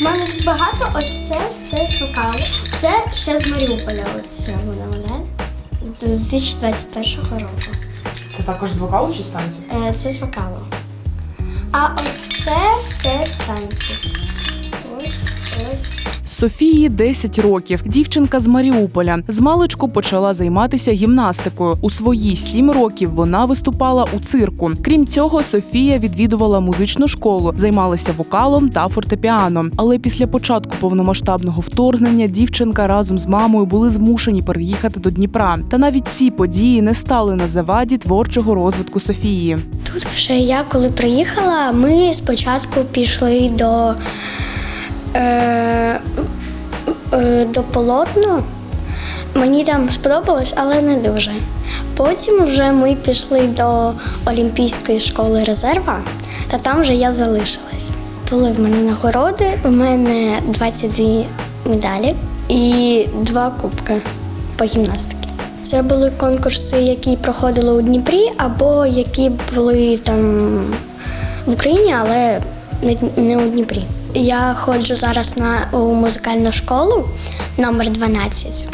У мене тут багато, ось це все з вокалу. Це ще з Маріуполя. Оце вона мене 2021 року. Це також з вокалу чи з танців? Е, Це з вокалу. А ось це все з танців. Ось, ось. Софії 10 років. Дівчинка з Маріуполя. З маличку почала займатися гімнастикою. У свої 7 років вона виступала у цирку. Крім цього, Софія відвідувала музичну школу, займалася вокалом та фортепіано. Але після початку повномасштабного вторгнення дівчинка разом з мамою були змушені переїхати до Дніпра. Та навіть ці події не стали на заваді творчого розвитку Софії. Тут вже я коли приїхала, ми спочатку пішли до, е, до полотну. Мені там сподобалось, але не дуже. Потім вже ми пішли до Олімпійської школи резерва, та там вже я залишилась. Були в мене нагороди, у мене 22 медалі і два кубки по гімнастиці. Це були конкурси, які проходили у Дніпрі, або які були там в Україні, але не у Дніпрі. Я ходжу зараз на у музикальну школу номер 12.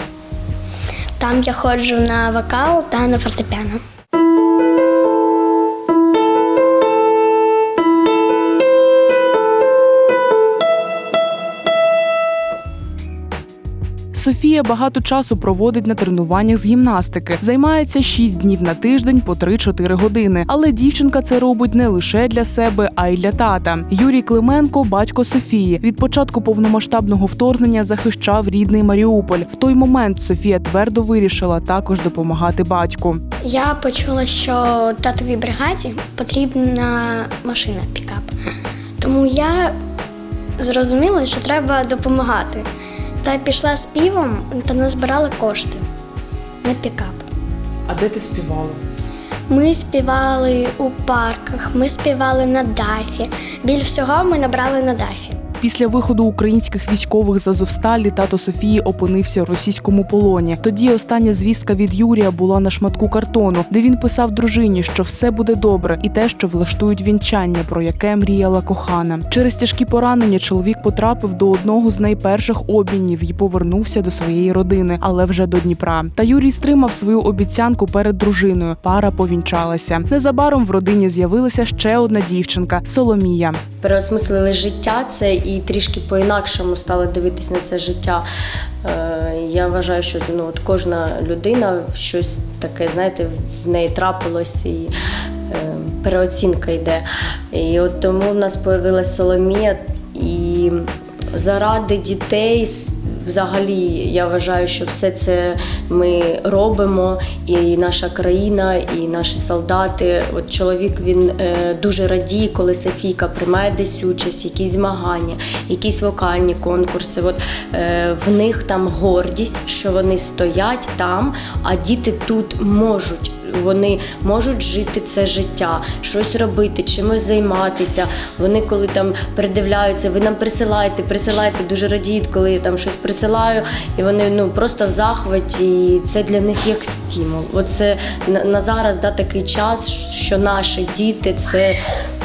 Там я ходжу на вокал та на фортепіано. Софія багато часу проводить на тренуваннях з гімнастики, займається 6 днів на тиждень по 3-4 години. Але дівчинка це робить не лише для себе, а й для тата. Юрій Клименко, батько Софії, від початку повномасштабного вторгнення захищав рідний Маріуполь. В той момент Софія твердо вирішила також допомагати батьку. Я почула, що татовій бригаді потрібна машина пікап. Тому я зрозуміла, що треба допомагати. Та пішла з півом та назбирала кошти на пікап. А де ти співала? Ми співали у парках, ми співали на дафі. Біль всього ми набрали на дафі. Після виходу українських військових з Азовсталі тато Софії опинився в російському полоні. Тоді остання звістка від Юрія була на шматку картону, де він писав дружині, що все буде добре, і те, що влаштують вінчання, про яке мріяла кохана. Через тяжкі поранення чоловік потрапив до одного з найперших обмінів і повернувся до своєї родини, але вже до Дніпра. Та Юрій стримав свою обіцянку перед дружиною. Пара повінчалася. Незабаром в родині з'явилася ще одна дівчинка Соломія. Переосмислили життя це і трішки по-інакшому стали дивитись на це життя. Е, Я вважаю, що ну, от кожна людина щось таке, знаєте, в неї трапилось і е, переоцінка йде. І от тому в нас з'явилася Соломія і заради дітей. Взагалі, я вважаю, що все це ми робимо, і наша країна, і наші солдати. От чоловік він е, дуже радіє, коли Софійка приймає десь участь, якісь змагання, якісь вокальні конкурси. От е, в них там гордість, що вони стоять там, а діти тут можуть. Вони можуть жити це життя, щось робити, чимось займатися. Вони коли там передивляються, ви нам присилаєте, присилаєте, дуже радіють, коли я там щось присилаю, і вони ну просто в захваті. І це для них як стимул. Оце на, зараз да, такий час, що наші діти це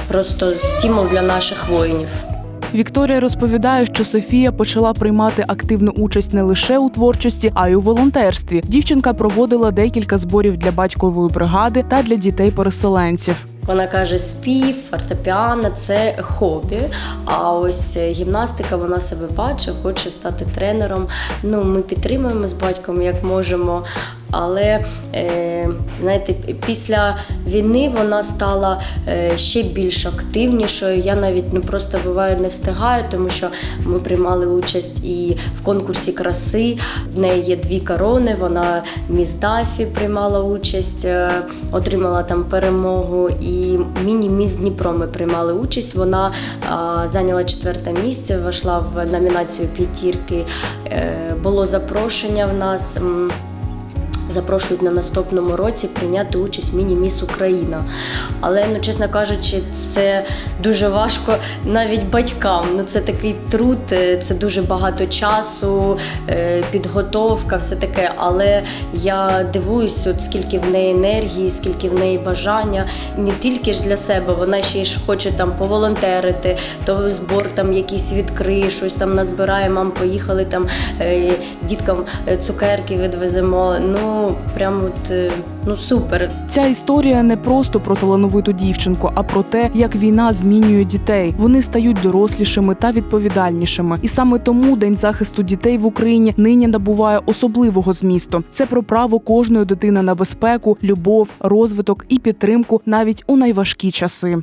просто стимул для наших воїнів. Вікторія розповідає, що Софія почала приймати активну участь не лише у творчості, а й у волонтерстві. Дівчинка проводила декілька зборів для батькової бригади та для дітей-переселенців. Вона каже, спів, фортепіано це хобі. А ось е, гімнастика вона себе бачить, хоче стати тренером. Ну, ми підтримуємо з батьком як можемо. Але е, знаєте, після війни вона стала е, ще більш активнішою. Я навіть ну просто буває не встигаю, тому що ми приймали участь і в конкурсі краси. В неї є дві корони. Вона міс Дафі приймала участь, отримала там перемогу. І міні-міс Дніпро ми приймали участь. Вона зайняла четверте місце, вийшла в номінацію п'ятірки. Е, було запрошення в нас. Запрошують на наступному році прийняти участь в міні-міс Україна. Але ну, чесно кажучи, це дуже важко навіть батькам. Ну це такий труд, е, це дуже багато часу, е, підготовка, все таке. Але я дивуюсь, от скільки в неї енергії, скільки в неї бажання, не тільки ж для себе, вона ще й хоче там поволонтерити, то збор там якийсь відкриє, щось там назбирає, мам, поїхали там е, діткам цукерки відвеземо. Ну прям от е, ну супер. Ця історія не просто про талановиту дівчинку, а про те, як війна змінює дітей. Вони стають дорослішими та відповідальнішими. І саме тому День захисту дітей в Україні нині набуває особливого змісту. Це про право кожної дитини на безпеку, любов, розвиток і підтримку навіть у найважкі часи.